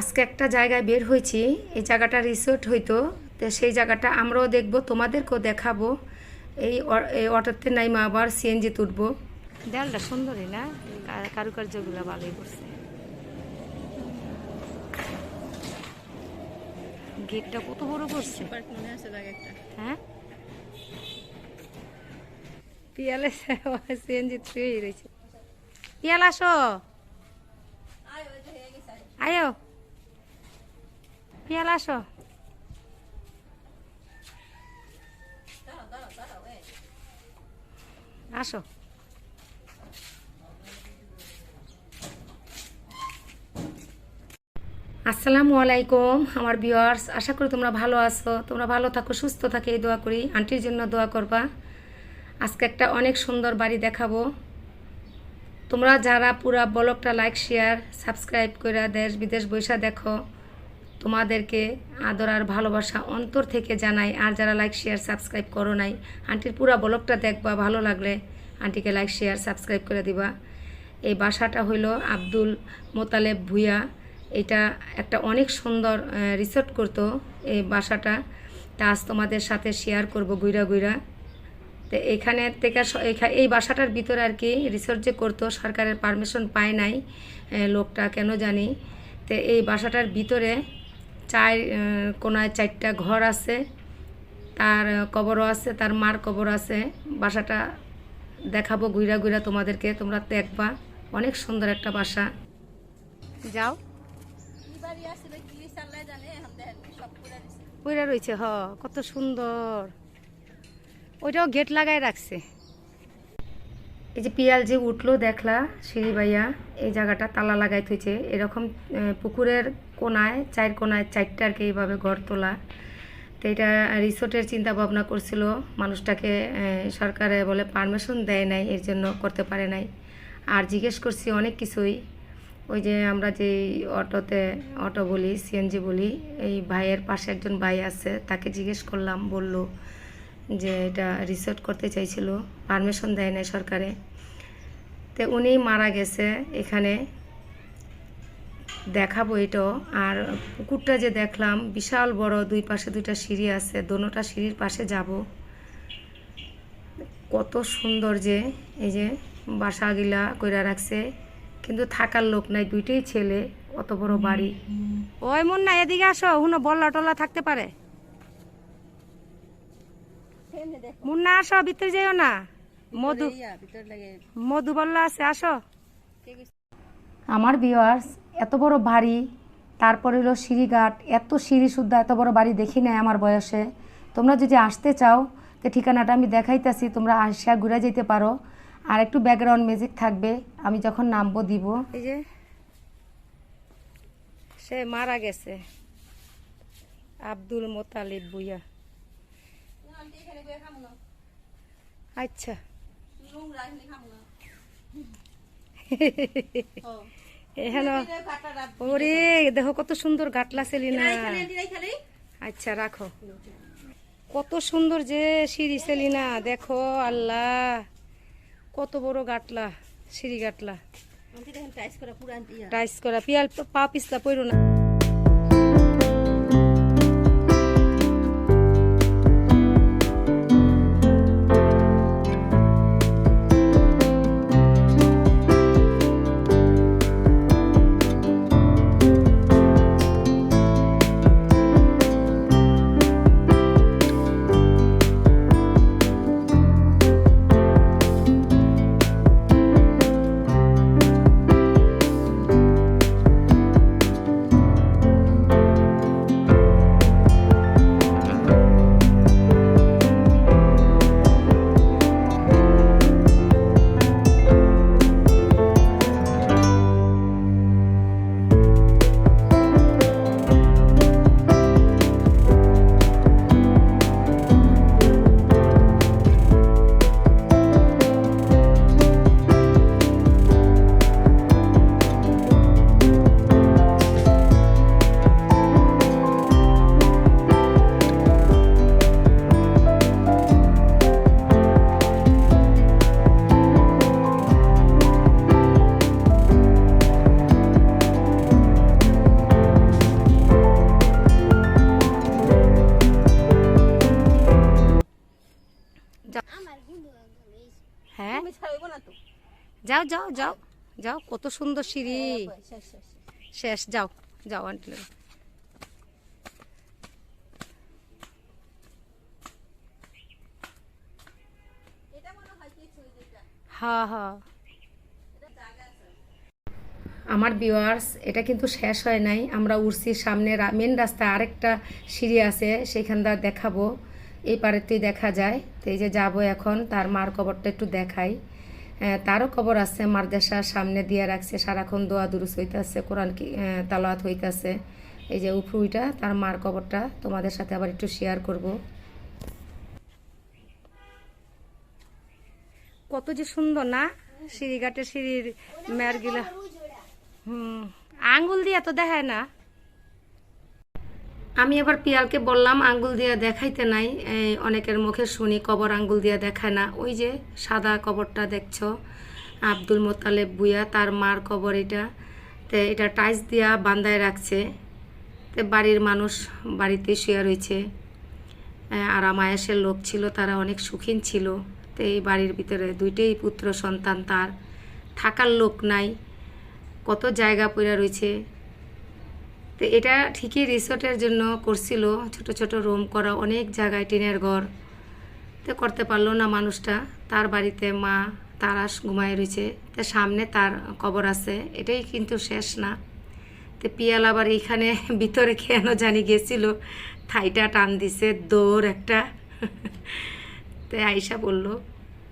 আজকে একটা জায়গায় বের হয়েছি এই জায়গাটা রিসোর্ট হইতো। তো সেই জায়গাটা আমরাও দেখব তোমাদেরকেও দেখাবো। এই অটোতে নাইমা আবার সিএনজি তুলবো দেয়ালটা সুন্দরই না? কারুকার্যগুলো ভালোই করছে। গেটটা কত বড় করছে? হ্যাঁ? পিয়ালে সিএনজি থ্রি রয়েছে। পিয়াল আসো। আয়ো। পিয়াল, আসো। আসো। আসসালামু আলাইকুম, আমার ভিউয়ার্স, আশা করি তোমরা ভালো আছো। তোমরা ভালো থাকো, সুস্থ থাকে, এই দোয়া করি। আন্টির জন্য দোয়া করবা। আজকে একটা অনেক সুন্দর বাড়ি দেখাবো। তোমরা যারা পুরা ব্লগটা লাইক শেয়ার সাবস্ক্রাইব করে দেশ বিদেশ বৈশা দেখো তোমাদেরকে আদর আর ভালোবাসা অন্তর থেকে জানাই। আর যারা লাইক শেয়ার সাবস্ক্রাইব করো নাই, আন্টির পুরা ব্লগটা দেখবা, ভালো লাগলে আন্টিকে লাইক শেয়ার সাবস্ক্রাইব করে দিবা। এই বাসাটা হইল আব্দুল মোতালেব ভুইয়া। এটা একটা অনেক সুন্দর রিসর্ট করতো এই বাসাটা। তা আজ তোমাদের সাথে শেয়ার করব গুইরা গুইরা তো এখানে থেকে এই বাসাটার ভিতরে আর কি রিসোর্ট যে করতো, সরকারের পারমিশন পায় নাই লোকটা, কেন জানি। তো এই বাসাটার ভিতরে চার কোনায় চারটা ঘর আছে। তার কবরও আছে, তার মার কবর আছে। বাসাটা দেখাবো ঘুরা ঘুরা তোমাদেরকে, তোমরা দেখবা। অনেক সুন্দর একটা বাসা। যাও। ওইটা রয়েছে হ, কত সুন্দর। ওইটাও গেট লাগাই রাখছে। এই যে পিয়াল যে উঠল, দেখলা সিঁড়ি ভাইয়া এই জায়গাটা তালা লাগাই থইছে। এরকম পুকুরের কোনায়, চার কোনায় চারটা আর কি এইভাবে ঘর তোলা। তো এটা রিসোর্টের চিন্তা ভাবনা করছিল, মানুষটাকে সরকারে বলে পারমিশন দেয় নাই, এর জন্য করতে পারে নাই। আর জিজ্ঞেস করছি অনেক কিছুই। ওই যে আমরা যে অটোতে, অটো বলি, সিএনজি বলি, এই ভাইয়ের পাশে একজন ভাই আছে, তাকে জিজ্ঞেস করলাম, বলল যে এটা রিসোর্ট করতে চাইছিল পারমিশন দেয় নাই সরকারে। তো উনি মারা গেছে, এখানে দেখাবো এটাও। আর পুকুরটা যে দেখলাম, বিশাল বড়, দুই পাশে দুইটা সিঁড়ি আছে, দোনোটা সিঁড়ির পাশে যাব। কত সুন্দর যে, এই যে বাসাগুলা কইরা রাখছে, কিন্তু থাকার লোক নাই, দুইটাই ছেলে, অত বড় বাড়ি। ওই মন না এদিকে আসো, হুনো বল্লা টল্লা থাকতে পারে। মুন্না আসো ভিতরে যাইও না। মধু মধু বল্লা আছে আসো। আমার ভিওয়ার্স এত বড় বাড়ি তারপরে হলো সিঁড়িঘাট এত সিঁড়ি শুদ্ধ এত বড় বাড়ি দেখি নাই আমার বয়সে। তোমরা যদি আসতে চাও তো ঠিকানাটা আমি দেখাইতেছি তোমরা আসিয়া ঘুরে যেতে পারো। আর একটু ব্যাকগ্রাউন্ড মিউজিক থাকবে আমি যখন নামবো দিব। এই যে সে মারা গেছে। আব্দুল মোতালিব বুইয়া আন্টি এখানে বইয়া খামু না আচ্ছা। ওরে দেখো কত সুন্দর গাটলা সেলিনা আচ্ছা রাখো। কত সুন্দর যে সিঁড়ি সেলিনা দেখো আল্লাহ। কত বড় গাটলা সিঁড়ি গাটলা। টাইস করা পিয়াল পা পিছলা পড়ো না। যাও যাও যাও যাও, কত সুন্দর সিঁড়ি। শেষ, যাও যাও, আন্টি আমার ভিউয়ার্স এটা কিন্তু শেষ হয় নাই। আমরা উড়ছি সামনে মেন রাস্তা আরেকটা সিঁড়ি আছে সেইখানটা দেখাবো। এই পারেতেই দেখা যায়। তো এই যে যাব এখন, তার মার কবরটা একটু দেখাই। তারও কবর আছে মারদেশার সামনে দিয়ে রাখছে, সারাক্ষণ দোয়া দুরুস হইতেছে, কোরআন কি তালাওয়াত হইতেছে। এই যে উফরুইটা তার মার কবরটা তোমাদের সাথে আবার একটু শেয়ার করব। কত যে সুন্দর না সিঁড়িঘাটে সিঁড়ির মেয়ারগুলা হুম, আঙ্গুল দিয়ে তো দেখায় না। আমি এবার পিয়ালকে বললাম, আঙ্গুল দিয়ে দেখাইতে নাই। অনেকের মুখে শুনি, কবর আঙ্গুল দিয়ে দেখায় না। ওই যে সাদা কবরটা দেখছ, আব্দুল মোতালেব বুয়া, তার মার কবর এটা। তো এটা টাইস দিয়া বান্দায় রাখছে। তো বাড়ির মানুষ বাড়িতে শুয়ে রয়েছে। আর মায়াসের লোক ছিল, তারা অনেক সুখীন ছিল। তো এই বাড়ির ভিতরে দুইটাই পুত্র সন্তান তার। থাকার লোক নাই। কত জায়গা পড়ে রয়েছে। তো এটা ঠিকই রিসোর্টের জন্য করছিল, ছোট ছোট রুম করা, অনেক জায়গায় টিনের ঘর। তো করতে পারল না মানুষটা, তার বাড়িতে মা, তারা ঘুমায় রয়েছে। তো সামনে তার কবর আছে, এটাই কিন্তু শেষ না। তো পিয়াল আবার এইখানে ভিতরে কেন জানি গেছিল, থাইটা টান দিছে, দৌড় একটা। তো আয়সা বলল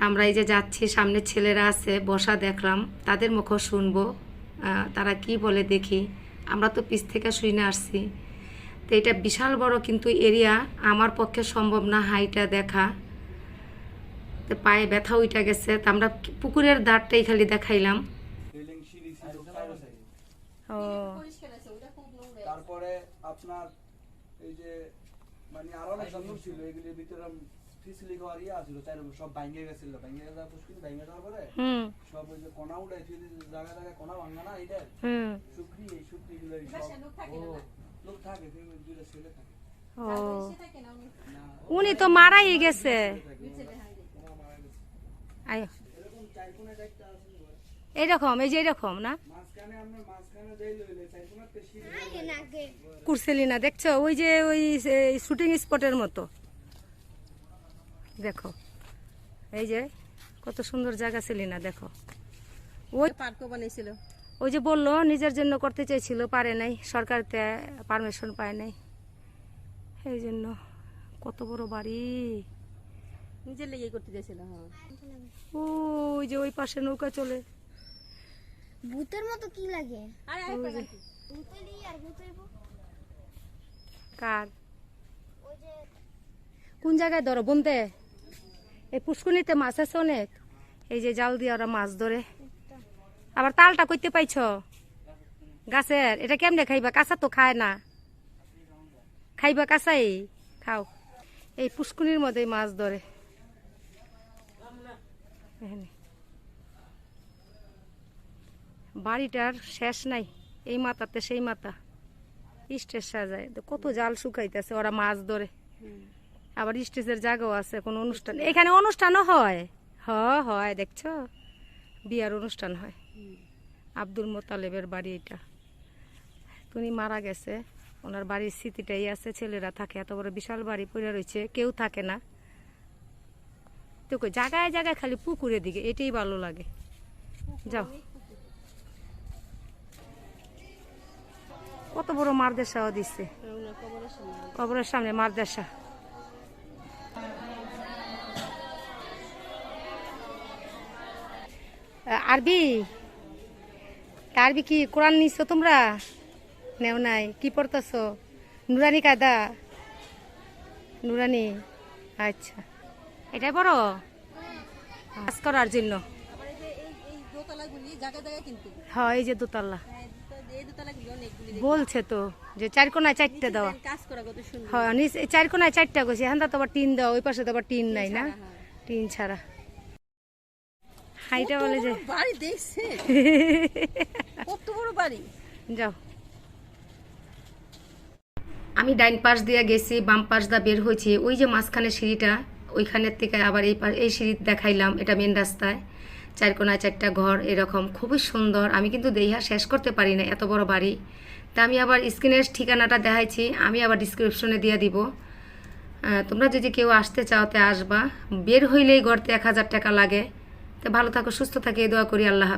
আমরা এই যে যাচ্ছি, সামনে ছেলেরা আছে, বসা দেখলাম, তাদের মুখও শুনব। তারা কি বলে দেখি? আমরা তো পিস থেকে শুই না আসছি। তো এটা বিশাল বড় কিন্তু এরিয়া আমার পক্ষে সম্ভব না হাইটা দেখা। তো পায়ে ব্যথা উইটা গেছে তো আমরা পুকুরের দাঁড়টাই খালি দেখাইলাম। তারপরে আপনার এই যে মানে আরও অনেক সুন্দর ছিল এগুলির ভিতরে ফিসলি খাওয়ার ইয়ে আছিল চার সব ভাঙ্গে গেছিল ভাঙ্গে যাওয়ার পুষ্কিন ভাঙ্গে যাওয়ার পরে সব ওই যে কোনা উঠে জায়গা জায়গায় কোনা ভাঙা না এটা হুম। এই শুকরি গুলো লোক থাকে ও না? লোক থাকে ফ্যামিলি দুইটা ছেলে থাকে। ও। সে থাকে না উনি তো মারাই গেছে। এইরকম এই যে এরকম না? মাঝখানে আমরা মাঝখানে যাই লইলে চার কোনাতে সিঁড়ি কুরসেলি না দেখছ? ওই যে ওই শুটিং স্পটের মতো। দেখো। এই যে কত সুন্দর জায়গা ছিলি না দেখো। ওই পার্কও বানিয়েছিল। ওই যে বলল নিজের জন্য করতে চাইছিল পারে নাই। সরকারতে পারমিশন পায় নাই। এই জন্য কত বড় বাড়ি। নিজের লেগে করতে চাইছিল হ্যাঁ। ওই যে ওই পাশে নৌকা চলে। ভূতের মতো কি লাগে? কার? কোন জায়গায় ধরো বনতে? এই পুষ্কুনিতে মাছ আছে অনেক। এই যে জাল দিয়ে ওরা মাছ ধরে। আবার তালটা করতে পাইছ? গাছের। এটা কেমনে খাইবা? কাঁচা তো খায় না। খাইবা কাঁচাই? খাও। এই পুষ্কুনির মধ্যে মাছ ধরে। বাড়িটার শেষ নাই। এই মাথাতে সেই মাথা। স্টেজ সাজায়। কত জাল শুকাইতেছে ওরা মাছ ধরে। আবার স্টেজের জায়গাও আছে কোনো অনুষ্ঠান এখানে অনুষ্ঠানও হয়। হ হয় দেখছ? বিয়ার অনুষ্ঠান হয়। আব্দুল মোতালেবের বাড়ি এটা। উনি মারা গেছে। ওনার বাড়ির স্মৃতিটাই আছে ছেলেরা থাকে এত বড় বিশাল বাড়ি পড়ে রয়েছে কেউ থাকে না। তো জায়গায় জায়গায় খালি পুকুরের দিকে এটাই ভালো লাগে। যাও। কত বড় মারদেশাও দিচ্ছে কবরের সামনে। মারদেশা আরবি? আরবি কি কোরআন নিছো তোমরা? নেও নাই কি পড়তেছো? নুরানি কায়দা? নুরানি আচ্ছা। এটাই বড় কাজ করার জন্য। হ্যাঁ এই যে দোতলা। হ্যাঁ, বলছে তো যে চার কোনায় চারটে দেওয়া। হ্যাঁ চার কোনায় চারটা গেছে এখান তো আবার টিন দেওয়া ওই পাশে তো আবার টিন নাই না? হ্যাঁ। টিন ছাড়া। হাইটা বলে যে বাড়ি দেখছে। কত বড় বাড়ি। যাও। আমি ডাইন পাশ দিয়ে গেছি বাম পাশ দিয়ে বের হয়েছি। ওই যে মাঝখানে সিঁড়িটা ওইখানের থেকে আবার এই এই সিঁড়ি দেখাইলাম এটা মেন রাস্তায়। চার কোনায় চারটা ঘর এরকম। খুবই সুন্দর। আমি কিন্তু দেহা শেষ করতে পারি না এত বড় বাড়ি। তা আমি আবার স্ক্রিনের ঠিকানাটা দেখাইছি আমি আবার ডিসক্রিপশনে দিয়ে দিব। তোমরা যদি কেউ আসতে চাও তে আসবা। বের হইলেই গড়তে এক হাজার টাকা লাগে। তো ভালো থাকো সুস্থ থাকে এই দোয়া করি আল্লাহ।